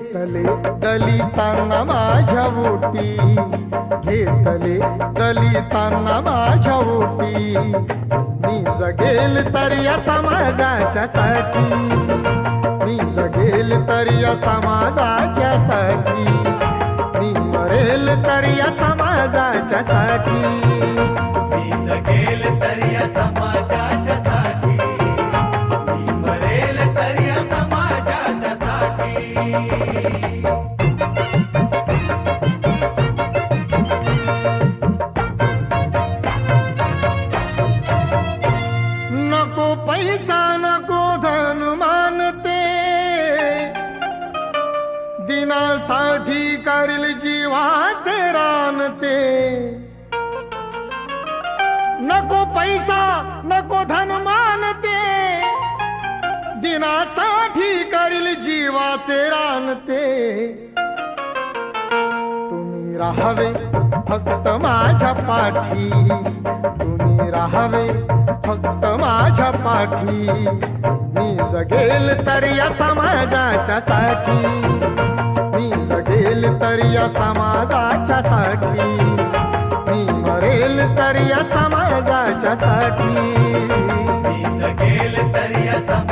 घेतले दलितांना माझ्या ओटी. घेतले दलितांना माझ्या ओटी. मी जगेल तर या समाजाच्या साठी. मी जगेल तर या समाजाच्या साठी. मी मरेल तर या समाजाच्या साठी. नको पैसा नको धन मानते. दिनासाठी करील जीवाचे रानते. नको पैसा नको धन मानते. दिनासाठी करील रानते तुम्ही राहावे फक्त माझ्या पाठी. तुम्ही राहावे फक्त माझ्या पाठी. मी जगेल तर या समाजाच्या साठी. मी जगेल तर या समाजाच्या साठी. मी मरेल तर या समाजाच्या साठी. मी जगेल तर या समाजाच्या